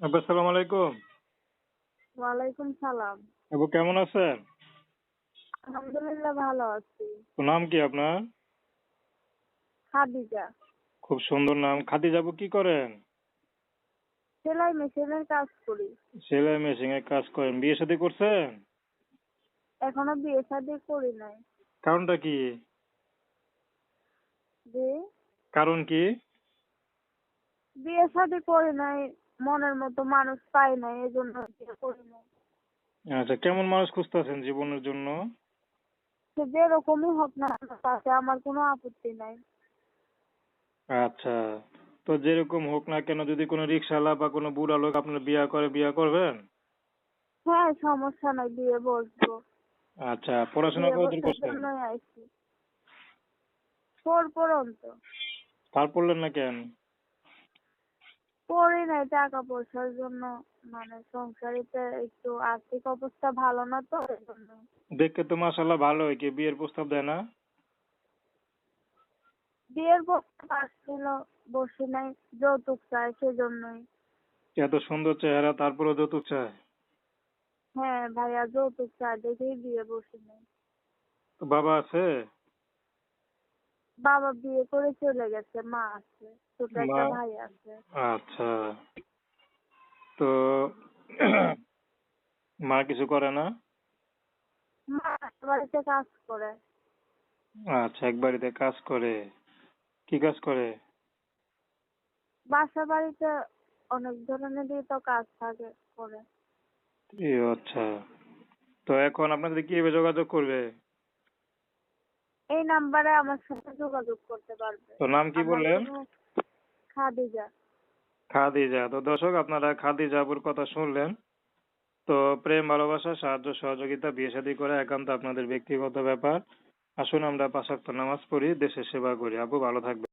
আপু আসসালামু আলাইকুম। ওয়ালাইকুম সালাম। আপু কেমন আছেন? আলহামদুলিল্লাহ ভালো আছি। নাম কি আপনার? খাদিজা। খুব সুন্দর নাম। খাদি যাব কি করেন? সেলাই মেশিনের কাজ করি। সেলাই মেশিন এর কাজ করেন। বিয়ে শাদী করছেন? এখনও বিয়ে শাদী করি নাই। কারণটা কি? কারণ কি? বিয়ে শাদী করি নাই মনের মতো মানুষ পাই নাই এই জন্য বিয়ে করি নাই। আচ্ছা কেমন মানুষ খুঁজতেছেন জীবনের জন্য? সে যেরকমই হোক না তাতে আমার কোনো আপত্তি নাই। আচ্ছা তো যেরকম হোক না কেন যদি কোনো রিক্সাওয়ালা বা কোনো বুড়া লোক আপনার বিয়া করে বিয়া করবেন? হ্যাঁ সমস্যা নাই বিয়ে বসবো। আচ্ছা পড়াশোনা কতদূর করছেন? ফোর পর্যন্ত। তার পড়লেন না কেন? পড়ি নাই টাকা পয়সার জন্য। মানে সংসারিতে একটু আর্থিক অবস্থা ভালো না তো দেখতে তো মাসাল্লাহ ভালো হয় কি বিয়ের প্রস্তাব দেয় না? বিয়ের প্রস্তাব আসছিল বসে নাই যৌতুক চাই সেজন্যই। এত সুন্দর চেহারা তারপরে যৌতুক চায়? হ্যাঁ ভাইয়া যৌতুক চায় দেখেই বিয়ে বসে নাই। তো বাবা আছে? বাবা বিয়ে করে চলে গেছে মা আছে ছোট একটা ভাই আছে। আচ্ছা। তো মা কিছু করে না? মা বাড়িতে কাজ করে। আচ্ছা এক বাড়িতে কাজ করে। কি কাজ করে? বাসা বাড়িতে অনেক ধরনেরই তো কাজ থাকে করে। আচ্ছা। তো এখন আপনাদের কীভাবে যোগাযোগ করবে? এই নাম্বারে আমার সাথে যোগাযোগ করতে পারবে। তো নাম কি বললেন? খাদিজা। খাদিজা। তো দর্শক আপনারা খাদিজা আপুর কথা শুনলেন। তো প্রেম ভালোবাসা সাহায্য সহযোগিতা বিয়ে শাদী করা একান্ত আপনাদের ব্যক্তিগত ব্যাপার। আসুন আমরা পাঁচ ওয়াক্ত নামাজ পড়ি দেশের সেবা করি। আপু ভালো থাকবেন।